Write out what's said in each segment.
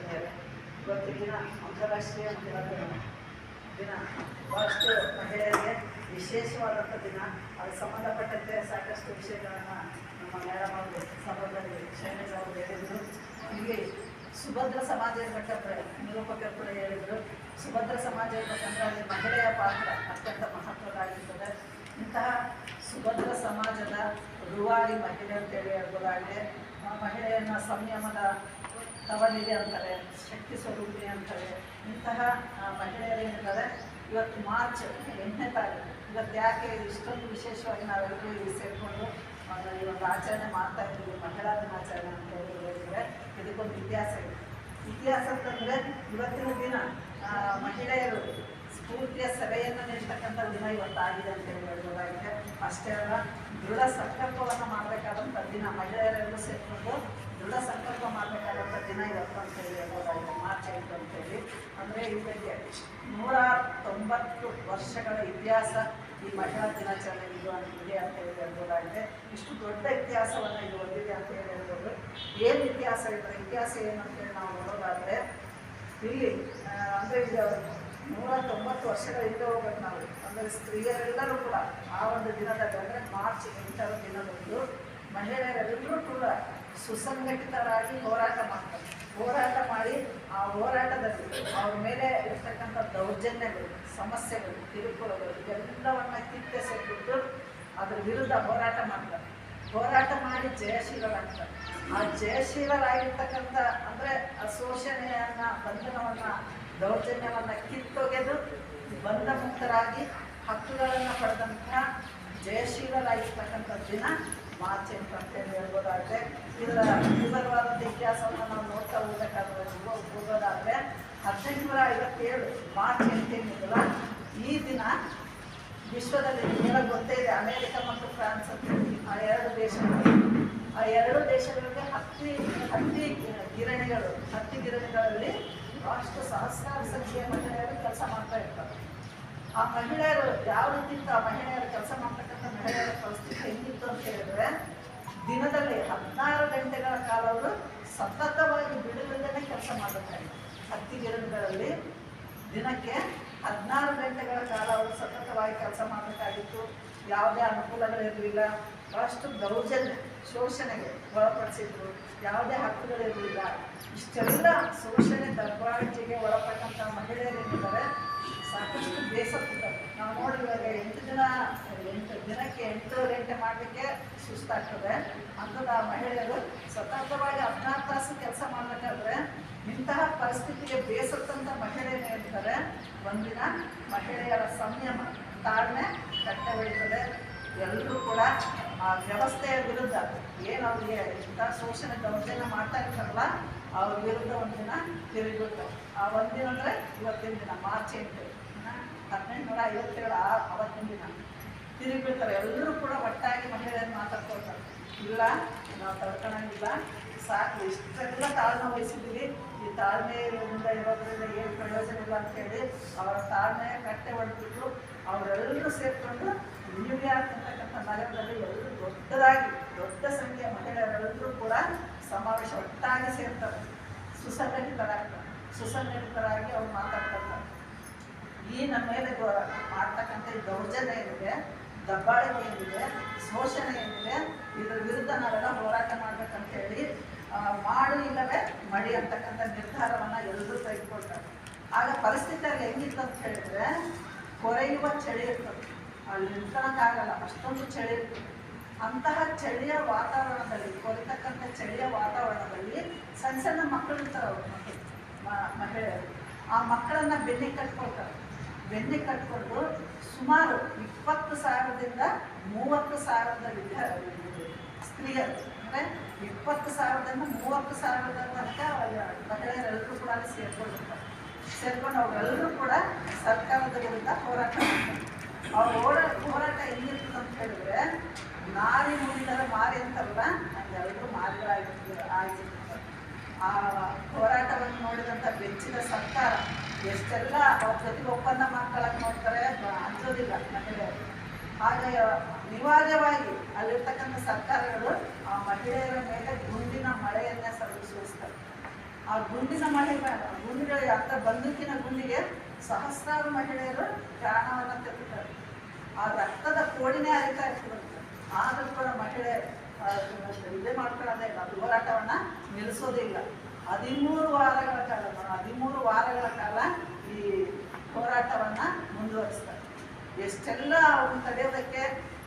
ಶಕ್ತಿ ಇವತ್ತು ದಿನ ಅಂತಾರಾಷ್ಟ್ರೀಯ ಮಹಿಳಾ ದಿನ. ಭಾಳಷ್ಟು ಮಹಿಳೆಯರಿಗೆ ವಿಶೇಷವಾದಂಥ ದಿನ. ಅದಕ್ಕೆ ಸಂಬಂಧಪಟ್ಟಂತೆ ಸಾಕಷ್ಟು ವಿಷಯಗಳನ್ನು ನಮ್ಮ ಮೇಡಮ್ ಅವರು ಶೈಲೇಜ್ ಅವರು ಹೇಳಿದರು. ಇಲ್ಲಿ ಸುಭದ್ರ ಸಮಾಜ ಇರಬೇಕಂದ್ರೆ ನಿರೂಪಕರು ಕೂಡ ಹೇಳಿದರು. ಸುಭದ್ರ ಸಮಾಜ ಅಲ್ಲಿ ಮಹಿಳೆಯ ಪಾತ್ರ ಅತ್ಯಂತ ಮಹತ್ವದಾಗಿರ್ತದೆ ಇಂತಹ ಸುಭದ್ರ ಸಮಾಜದ ರೂವಾರಿ ಮಹಿಳೆ ಅಂತೇಳಿ ಹೇಳ್ಬೋದಾಗಿದೆ. ಮಹಿಳೆಯನ್ನ ಸಂಯಮದ ತವನಿದೆ ಅಂತಾರೆ, ಶಕ್ತಿ ಸ್ವರೂಪಿ ಅಂತಾರೆ. ಇಂತಹ ಮಹಿಳೆಯರು ಏನಿದ್ದಾರೆ, ಇವತ್ತು ಮಾರ್ಚ್ ಎಂಟನೇ ತಾರೀಕು, ಇವತ್ತು ಯಾಕೆ ಇಷ್ಟೊಂದು ವಿಶೇಷವಾಗಿ ನಾವೆಲ್ಲರೂ ಇಲ್ಲಿ ಸೇರಿಕೊಂಡು ಈ ಒಂದು ಆಚರಣೆ ಮಾಡ್ತಾ ಇದ್ದೀವಿ, ಮಹಿಳಾ ದಿನಾಚರಣೆ ಅಂತ ಹೇಳಿ ಇದಕ್ಕೊಂದು ಇತಿಹಾಸ ಇದೆ. ಇತಿಹಾಸ ಅಂತಂದರೆ ಇವತ್ತಿನ ದಿನ ಮಹಿಳೆಯರು ಸ್ಫೂರ್ತಿಯ ಸಭೆಯನ್ನು ನೀಡ್ತಕ್ಕಂಥ ದಿನ ಇವತ್ತಾಗಿದೆ ಅಂತ ಹೇಳಿ ಹೇಳ್ಬೋದಾಗಿದೆ. ಅಷ್ಟೇ ಅಲ್ಲ, ದೃಢ ಸಂಕಲ್ಪವನ್ನು ಮಾಡಬೇಕಾದಂಥ ದಿನ ಮಹಿಳೆಯರೆಲ್ಲರೂ ಸೇರಿಕೊಂಡು ದೃಢ ಸಂಕಲ್ಪ ಮಾಡಬೇಕಾದಂಥ ದಿನ ಇವತ್ತು ಅಂತ ಹೇಳಿ ಹೇಳ್ಬೋದಾಗಿದೆ. ಮಾರ್ಚ್ ಎಂಟು ಅಂತೇಳಿ. ಅಂದರೆ ಇದಕ್ಕೆ ನೂರ ತೊಂಬತ್ತು ವರ್ಷಗಳ ಇತಿಹಾಸ ಈ ಮಹಿಳಾ ದಿನಾಚರಣೆ ಇದು ಇದೆ ಅಂತ ಹೇಳಿ ಹೇಳ್ಬೋದಾಗಿದೆ. ಇಷ್ಟು ದೊಡ್ಡ ಇತಿಹಾಸವನ್ನು ಇದು ಹೊಂದಿದೆ ಅಂತ ಹೇಳಿ ಹೇಳ್ಬೋದು. ಏನು ಇತಿಹಾಸ ಇದೆ ಇತಿಹಾಸ ಏನು ಅಂತೇಳಿ ನಾವು ನೋಡೋದಾದರೆ ಇಲ್ಲಿ ಅಂದರೆ ಈಗ ನೂರ ತೊಂಬತ್ತು ವರ್ಷಗಳ ಹಿಂದೆ ಹೋಗ್ಬೇಕು ನಾವು. ಅಂದರೆ ಸ್ತ್ರೀಯರೆಲ್ಲರೂ ಕೂಡ ಆ ಒಂದು ದಿನದಲ್ಲಿ, ಅಂದರೆ ಮಾರ್ಚ್ ಎಂಟರ ದಿನದಂದು ಮಹಿಳೆಯರೆಲ್ಲರೂ ಕೂಡ ಸುಸಂಘಟಿತರಾಗಿ ಹೋರಾಟ ಮಾಡ್ತಾರೆ. ಹೋರಾಟ ಮಾಡಿ ಆ ಹೋರಾಟದಲ್ಲಿ ಅವ್ರ ಮೇಲೆ ಇರ್ತಕ್ಕಂಥ ದೌರ್ಜನ್ಯಗಳು, ಸಮಸ್ಯೆಗಳು, ಕಿರುಕುಳಗಳು ಎಲ್ಲವನ್ನು ಕಿತ್ತೆಸೆಬಿಟ್ಟು ಅದ್ರ ವಿರುದ್ಧ ಹೋರಾಟ ಮಾಡ್ತಾರೆ. ಹೋರಾಟ ಮಾಡಿ ಜಯಶೀಲರಾಗ್ತಾರೆ. ಆ ಜಯಶೀಲರಾಗಿರ್ತಕ್ಕಂಥ ಅಂದರೆ ಶೋಷಣೆಯನ್ನ, ಬಂಧನವನ್ನ, ದೌರ್ಜನ್ಯವನ್ನ ಕಿತ್ತೊಗೆದು ಬಂಧ ಮುಕ್ತರಾಗಿ ಹಕ್ಕುಗಳನ್ನು ಪಡೆದಂತಹ ಜಯಶೀಲರಾಗಿರ್ತಕ್ಕಂಥ ದಿನ ಮಾರ್ಚ್ ಎಂಟು ಅಂತೇಳಿ ಹೇಳ್ಬೋದಾದ್ರೆ, ಇದರ ವಿವರವಾದಂಥ ಇತಿಹಾಸವನ್ನು ನಾವು ನೋಡ್ತಾ ಹೋಗ್ಬೇಕಾದ್ರೆ ಹೋಗ್ಬೋದಾದ್ರೆ ಹದಿನೆಂಟು ಹದಿನೆಂಟುನೂರ ಐವತ್ತೇಳು ಮಾರ್ಚ್ ಎಂಟೇನಿದೆಯಲ್ಲ ಈ ದಿನ ವಿಶ್ವದಲ್ಲಿ ನಿಮಗೆ ಗೊತ್ತೇ ಇದೆ, ಅಮೇರಿಕ ಮತ್ತು ಫ್ರಾನ್ಸ್ ಅಂತ ಆ ಎರಡು ದೇಶಗಳು. ಆ ಎರಡು ದೇಶಗಳಿಗೆ ಹತ್ತಿ ಹತ್ತಿ ಗಿರಣಿಗಳು, ಹತ್ತಿ ಗಿರಣಿಗಳಲ್ಲಿ ಅಷ್ಟು ಸಹಸ್ರಾರು ಸಂಖ್ಯೆಯ ಮಹಿಳೆಯರು ಕೆಲಸ ಮಾಡ್ತಾ ಇರ್ತಾರೆ. ಆ ಮಹಿಳೆಯರು ಯಾವ ರೀತಿ ಆ ಮಹಿಳೆಯರು ಕೆಲಸ ಮಾಡ್ತಕ್ಕಂಥ ಮಹಿಳೆಯರ ಪರಿಸ್ಥಿತಿ ಹೆಂಗಿತ್ತು ಅಂತ ಹೇಳಿದ್ರೆ, ದಿನದಲ್ಲಿ ಹದಿನಾರು ಗಂಟೆಗಳ ಕಾಲ ಅವರು ಸತತವಾಗಿ ಬಿಡುವಿಲ್ಲದೇ ಕೆಲಸ ಮಾಡುತ್ತಾರೆ. ಹತ್ತಿ ಗಿಡಗಳಲ್ಲಿ ದಿನಕ್ಕೆ ಹದಿನಾರು ಗಂಟೆಗಳ ಕಾಲ ಅವರು ಸತತವಾಗಿ ಕೆಲಸ ಮಾಡಬೇಕಾಗಿತ್ತು. ಯಾವುದೇ ಅನುಕೂಲಗಳಿರಲಿಲ್ಲ. ಬಹಳಷ್ಟು ದೌರ್ಜನ್ಯ, ಶೋಷಣೆಗೆ ಒಳಪಡಿಸಿದ್ರು. ಯಾವುದೇ ಹಕ್ಕುಗಳಿರಲಿಲ್ಲ. ಇಷ್ಟೆಲ್ಲ ಶೋಷಣೆ ದಬ್ಬಾಳಿಕೆಗೆ ಒಳಪಟ್ಟಂಥ ಮಹಿಳೆಯರೇನಿದ್ದಾರೆ ಸಾಕಷ್ಟು ಬೇಸತ್ತಿದ್ದಾರೆ ನಾವು ನೋಡಿದಾಗ ಎಂಟು ದಿನ ಎಂಟು ದಿನಕ್ಕೆ ಎಂಟು ಗಂಟೆ ಮಾಡಲಿಕ್ಕೆ ಸುಸ್ತಾಗ್ತದೆ. ಅಂಥದ್ದು ಆ ಮಹಿಳೆಯರು ಸತತವಾಗಿ ಹದಿನಾರು ತಾಸು ಕೆಲಸ ಮಾಡಬೇಕಾದ್ರೆ ಇಂತಹ ಪರಿಸ್ಥಿತಿಗೆ ಬೇಸತ್ತಂಥ ಮಹಿಳೆಯೇ ಹೇಳ್ತಾರೆ. ಒಂದಿನ ಮಹಿಳೆಯರ ಸಂಯಮ ತಾಳ್ಮೆ ಕಟ್ಟೆ ಹೊಡಿತದೆ ಎಲ್ಲರೂ ಕೂಡ ಆ ವ್ಯವಸ್ಥೆಯ ವಿರುದ್ಧ, ಏನು ಅವ್ರಿಗೆ ಇಂಥ ಶೋಷಣೆ ದೌರ್ಜನ್ಯ ಮಾಡ್ತಾ ಇರ್ತಾರಲ್ಲ, ಅವ್ರ ವಿರುದ್ಧ ಒಂದಿನ ತಿರುಗುತ್ತೆ ಆ ಒಂದಿನ ಅಂದರೆ ಇವತ್ತಿನ ದಿನ, ಮಾರ್ಚ್ ಎಂಟು. ಹದಿನೆಂಟುನೂರ ಐವತ್ತೇಳು ಅವತ್ತಿನ ದಿನ. ತಿರುಗಿಬಿಡ್ತಾರೆ. ಎಲ್ಲರೂ ಕೂಡ ಒಟ್ಟಾಗಿ ಮಹಿಳೆಯರು ಮಾತಾಡ್ಕೊಳ್ತಾರೆ. ಇಲ್ಲ, ನಾವು ತಡ್ಕೊಳಂಗಿಲ್ಲ. ಸಾಕು, ಇಷ್ಟೆಲ್ಲ ತಾಳ್ಮೆ ವಹಿಸಿದ್ದೀವಿ ಈ ತಾಳ್ಮೆಯಿಂದ ಇರೋದ್ರಿಂದ ಏನು ಪ್ರಯೋಜನ ಇಲ್ಲ ಅಂತೇಳಿ ಅವರ ತಾಳ್ಮೆ ಕಟ್ಟೆ ಹೊಡೆದ್ಬಿಟ್ಟು ಅವರೆಲ್ಲರೂ ಸೇರಿಕೊಂಡು ನ್ಯೂಯಾರ್ಕ್ ಅಂತಕ್ಕಂಥ ನಗರದಲ್ಲಿ ಎಲ್ಲರೂ ದೊಡ್ಡದಾಗಿ, ದೊಡ್ಡ ಸಂಖ್ಯೆಯ ಮಹಿಳೆಯರೆಲ್ಲರೂ ಕೂಡ ಸಮಾವೇಶ ಒಟ್ಟಾಗಿ ಸೇರ್ತಾರೆ. ಸುಸಂಘಟಿತರಾಗ್ತಾರೆ. ಸುಸಂಘಟಿತರಾಗಿ ಅವ್ರು ಮಾತಾಡ್ತಾರೆ. ಈ ನಮ್ಮ ಮೇಲೆ ಮಾಡ್ತಕ್ಕಂಥ ದೌರ್ಜನ್ಯ ಏನಿದೆ, ದಬ್ಬಾಳಿಕೆ ಏನಿದೆ, ಶೋಷಣೆ ಏನಿದೆ, ಇದ್ರ ವಿರುದ್ಧ ನಾವೆಲ್ಲ ಹೋರಾಟ ಮಾಡ್ಬೇಕಂತ ಹೇಳಿ ಮಾಡು ಇಲ್ಲವೇ ಮಡಿ ಅಂತಕ್ಕಂಥ ನಿರ್ಧಾರವನ್ನ ಎಲ್ಲರೂ ತೆಗೆದುಕೊಳ್ತಾರೆ. ಆಗ ಪರಿಸ್ಥಿತಿ ಅಲ್ಲಿ ಹೆಂಗಿತ್ತು ಅಂತ ಹೇಳಿದ್ರೆ ಕೊರೆಯುವ ಚಳಿ ಇರ್ತದೆ ಅಲ್ಲಿ ನಿಂತ್ಕೊಳಕ್ಕಾಗಲ್ಲ ಅಷ್ಟೊಂದು ಚಳಿ ಇರ್ತದೆ ಅಂತಹ ಚಳಿಯ ವಾತಾವರಣದಲ್ಲಿ, ಕೊರಿತಕ್ಕಂಥ ಚಳಿಯ ವಾತಾವರಣದಲ್ಲಿ ಸಣ್ಣ ಸಣ್ಣ ಮಕ್ಕಳು ಇರ್ತಾರೆ ಅವರು ಮಹಿಳೆಯರು. ಆ ಮಕ್ಕಳನ್ನ ಬೆನ್ನಿ ಕಟ್ಕೊಳ್ತಾರೆ. ಬೆನ್ನಿ ಕಟ್ಕೊಂಡು ಸುಮಾರು ಇಪ್ಪತ್ತು ಸಾವಿರದಿಂದ ಮೂವತ್ತು ಸಾವಿರದ ವಿಧ ಸ್ತ್ರೀಯರು ಅಂದರೆ ಇಪ್ಪತ್ತು ಸಾವಿರದಿಂದ ಮೂವತ್ತು ಸಾವಿರದ ತನಕ ಮಹಿಳೆಯರೆಲ್ಲರೂ ಕೂಡ ಸೇರ್ಕೊಂಡಿರ್ತಾರೆ. ಸೇರ್ಕೊಂಡು ಅವರೆಲ್ಲರೂ ಕೂಡ ಸರ್ಕಾರದ ವಿರುದ್ಧ ಹೋರಾಟ ಮಾಡ್ತಾರೆ. ಅವ್ರ ಹೋರಾಟ ಹೋರಾಟ ಹೆಂಗಿರ್ತದೆ ಅಂತ ಹೇಳಿದ್ರೆ ನಾರಿ ಮುಗಿದರೆ ಮಾರಿ ಅಂತಲ್ಲ ಹಂಗೆಲ್ಲರೂ ಮಾರಿಗಳಾಗಿರ್ತಾರೆ ಆಗಿರ್ತಾರೆ ಆ ಹೋರಾಟವನ್ನು ನೋಡಿದಂಥ ಬೆಚ್ಚಿದ ಸರ್ಕಾರ ಎಷ್ಟೆಲ್ಲ ಅವ್ರ ಜೊತೆಗೆ ಒಪ್ಪಂದ ಮಾಡ್ಕೊಳಕ್ಕೆ ನೋಡ್ತಾರೆ ಮಹಿಳೆಯರು ಹಾಗೆ ಅನಿವಾರ್ಯವಾಗಿ ಅಲ್ಲಿರ್ತಕ್ಕಂಥ ಸರ್ಕಾರಗಳು ಆ ಮಹಿಳೆಯರ ಮೇಲೆ ಗುಂಡಿನ ಮಳೆಯನ್ನೇ ಸರಿ ಆ ಗುಂಡಿನ ಮಳೆ ಗುಂಡಿಗಳಿಗೆ ಅಂತ ಬಂದೂಕಿನ ಗುಂಡಿಗೆ ಸಹಸ್ರಾರು ಮಹಿಳೆಯರು ಪ್ರಾಣವನ್ನು ತೆಗೆದುತ್ತಾರೆ ಆ ರಕ್ತದ ಕೋಡಿನೇ ಅರಿತಾ ಇರ್ತದಂತೆ ಆದರೂ ಕೂಡ ಮಹಿಳೆ ಇದೇ ಮಾಡ್ಕೊಳ್ಳೋದೇ ಇಲ್ಲ. ಹೋರಾಟವನ್ನು ನಿಲ್ಲಿಸೋದೇ ಇಲ್ಲ. ಹದಿಮೂರು ವಾರಗಳ ಕಾಲ ಹದಿಮೂರು ವಾರಗಳ ಕಾಲ ಈ ಹೋರಾಟವನ್ನು ಮುಂದುವರಿಸ್ತಾರೆ. ಎಷ್ಟೆಲ್ಲ ಅವ್ರನ್ನ ತಡೆಯೋದಕ್ಕೆ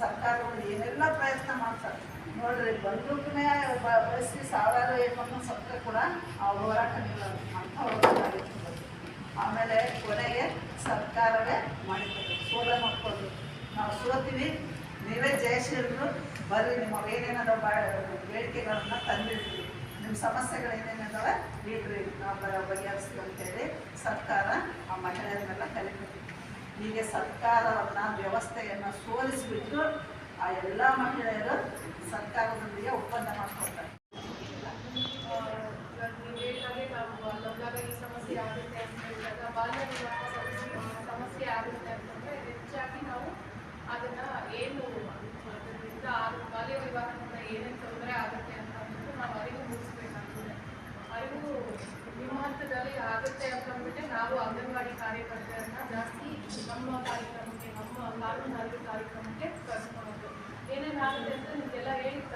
ಸರ್ಕಾರಗಳು ಏನೆಲ್ಲ ಪ್ರಯತ್ನ ಮಾಡ್ತಾರೆ. ನೋಡ್ರಿ, ಬಂದೂಕನೇ ಬಳಸಿ ಸಾವಿರಾರು ಹೆಣ್ಮಕ್ಳು ಸತ್ತ ಕೂಡ ಆ ಹೋರಾಟ ಅಂತ ಹೋರಾಟ ಆಮೇಲೆ ಕೊನೆಗೆ ಸರ್ಕಾರವೇ ಮಾಡಿಕೊಳ್ಳಿ ಸೋಲ ಮಾಡ್ಕೊಂಡು ನಾವು ಸೋತೀವಿ ನೀವೇ ಜಯಶೀಲರು. ಬರ್ರಿ ನಿಮ್ಮ ಏನೇನಾದ್ರು ಬೇಡಿಕೆಗಳನ್ನ ತಂದಿರ್ತೀವಿ ನಿಮ್ಮ ಸಮಸ್ಯೆಗಳು ಏನೇನಿದಾವೆ ಇಡ್ರಿ ನಾವು ಬಗೆಹರಿಸ್ತೀವಿ ಅಂತೇಳಿ ಸರ್ಕಾರ ಆ ಮಹಿಳೆಯರನ್ನೆಲ್ಲ ಕಲಿಬೇಕು. ಹೀಗೆ ಸರ್ಕಾರವನ್ನ, ವ್ಯವಸ್ಥೆಯನ್ನು ಸೋಲಿಸಿಬಿಟ್ಟು ಆ ಎಲ್ಲ ಮಹಿಳೆಯರು ಸರ್ಕಾರದೊಂದಿಗೆ ಒಪ್ಪಂದ ಈ ಸಮಸ್ಯೆ ಆಗುತ್ತೆ ಅಂತ ಬಾಲ್ಯ ವಿವಾಹ ಸಮಸ್ಯೆ ಆಗುತ್ತೆ ಅಂತಂದ್ರೆ ಹೆಚ್ಚಾಗಿ ನಾವು ಅದನ್ನ ಏನು ಬಾಲ್ಯ ವಿವಾಹದಿಂದ ಏನೇನು ತೊಂದರೆ ಆಗುತ್ತೆ ಅಂತ ಅಂದ್ಬಿಟ್ಟು ನಾವು ಅರಿವು ಮೂಡಿಸ್ಬೇಕಾಗ್ತದೆ ಅರಿವು ನಿಮ್ಮ ಹಂತದಲ್ಲಿ ಆಗುತ್ತೆ ಅಂತ ಅಂದ್ಬಿಟ್ಟೆ ನಾವು ಅಂಗನವಾಡಿ ಕಾರ್ಯಕರ್ತರನ್ನ ಜಾಸ್ತಿ ನಮ್ಮ ಕಾರ್ಯಕ್ರಮಕ್ಕೆ, ನಮ್ಮ ಕಾನೂನು ಅರಿವು ಕಾರ್ಯಕ್ರಮಕ್ಕೆ ಕರ್ಕೊಂಡು ಏನೇನು ಆಗುತ್ತೆ ಅಂತ ನಿಮಗೆಲ್ಲ ಹೇಳಿರ್ತಾರೆ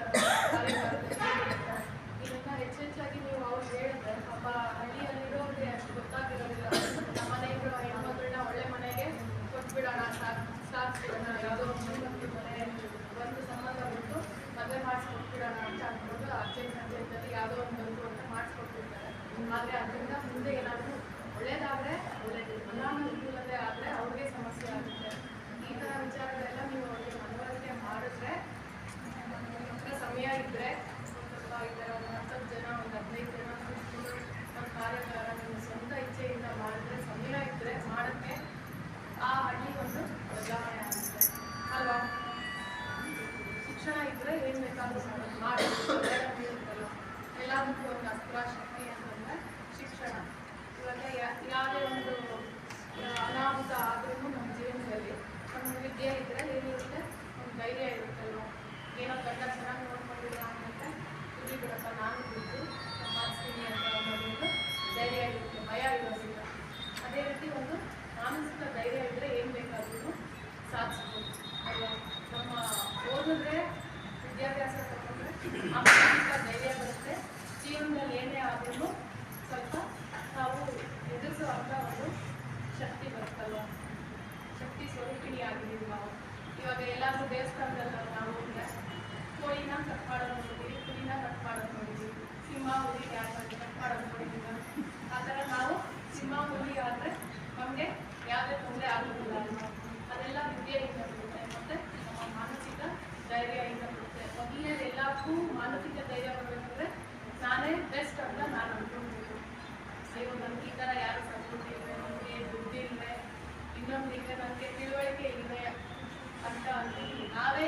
ನಾವೇ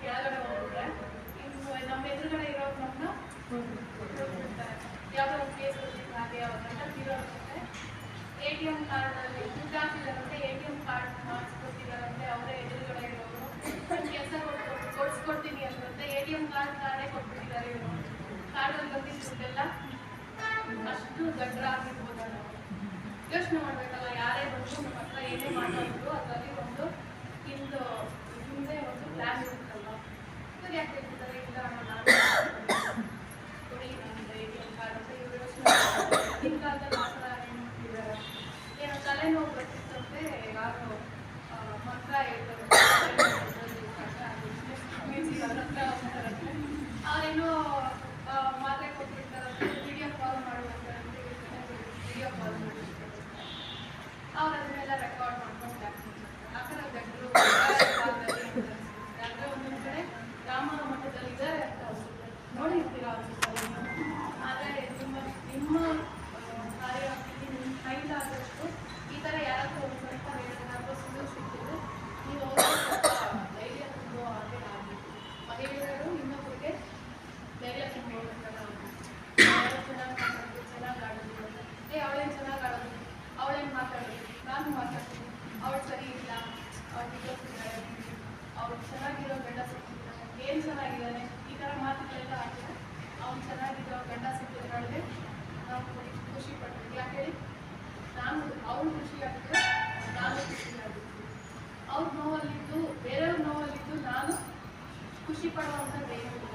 ಕೆಳಗಡೆ ಹೋಗ್ಬಿಟ್ರೆ ಇನ್ನು ನಮ್ಮ ಎದುರುಗಡೆ ಇರೋ ನಮ್ಮನ್ನ ಯಾವುದೋ ಕೇಸ್ ಹಾಗೆ ಅವ್ರನ್ನ ತೀರೋಗುತ್ತೆ ಎ ಟಿ ಎಂ ಕಾರ್ಡಲ್ಲಿ ದುಡ್ಡು ಹಾಕಿದಾರಂತೆ ಎ ಟಿ ಎಂ ಕಾರ್ಡ್ ಮಾಡಿಸ್ಕೊಟ್ಟಿದಾರಂತೆ ಅವರೇ ಎದುರುಗಡೆ ಇರೋರು. ಕೆಲಸ ಕೊಟ್ಟು ಕೊಡಿಸ್ಕೊಡ್ತೀನಿ ಅಂತಂದ್ರೆ ಎ ಟಿ ಎಂ ಕಾರ್ಡ್ ಕಾರ್ಡೇ ಕೊಟ್ಬಿಟ್ಟಿದ್ದಾರೆ ಇವರು. ಕಾರ್ಡಲ್ಲಿ ಬಂದಿದ್ದ ದುಡ್ಡೆಲ್ಲ ಅಷ್ಟು ಗಡ್ರ ಆಗಿರ್ಬೋದು ನಾವು ಯೋಚನೆ ಮಾಡಬೇಕಲ್ಲ, ಯಾರೇ ಬಂದು ನಮ್ಮ ಹತ್ರ ಏನೇ ಮಾತಾಡಿದ್ರು ಅದರಲ್ಲಿ ಒಂದು ಹಿಂದು ಪ್ಲ್ಯಾನ್ ಇರುತ್ತಲ್ವ ಇವ್ರು ಯಾಕೆ ಹೇಳ್ತಿದ್ದಾರೆ ಇಲ್ಲ ಕೊಡಿ ನಮ್ದು ಎ ಟಿ ಎಂ ಕಾರ್ಡ್ ಅಂತ ಇವ್ರು ಯೋಚನೆ. ಹಿಂದಿನ ಕಾಲದಲ್ಲಿ ಆ ಥರ ಹೆಣ್ಮಕ್ಳಿದ್ದಾರೆ ಏನೋ ತಲೆನೋವು ಬರ್ತಿತ್ತಂತೆ ಯಾರು ಮಂತ್ರ ಹೇಳ್ತಾರೆ ವಿಡಿಯೋ ಕಾಲ್ ಮಾಡುವಂತೆ ವಿಡಿಯೋ ಕಾಲ್ ಮಾಡಿರ್ತಾರೆ ಅವ್ರು ಅದನ್ನೆಲ್ಲ ಟೀಚರ್ಸ್ ಇದ್ದಾರೆ ಅವ್ರು ಚೆನ್ನಾಗಿರೋ ಗಂಡ ಸಿಕ್ಕಿದ್ದಾನೆ ಏನು ಚೆನ್ನಾಗಿದ್ದಾನೆ ಈ ಥರ ಮಾತುಗಳೆಲ್ಲ ಆಗಿದೆ ಅವ್ನು ಚೆನ್ನಾಗಿರೋ ಗಂಡ ಸಿಕ್ಕಿದ್ರೆ ನಾವು ಖುಷಿ ಪಡ್ಬೇಕು ಯಾಕೆ ನಾನು ಅವ್ರು ಖುಷಿಯಾಗಿದ್ದು ನಾನು ಖುಷಿಯಾಗಿದ್ದು ಅವ್ರ ನೋವಲ್ಲಿದ್ದು, ಬೇರೆಯವ್ರ ನೋವಲ್ಲಿದ್ದು ನಾನು ಖುಷಿ ಪಡುವಂತ ಏನು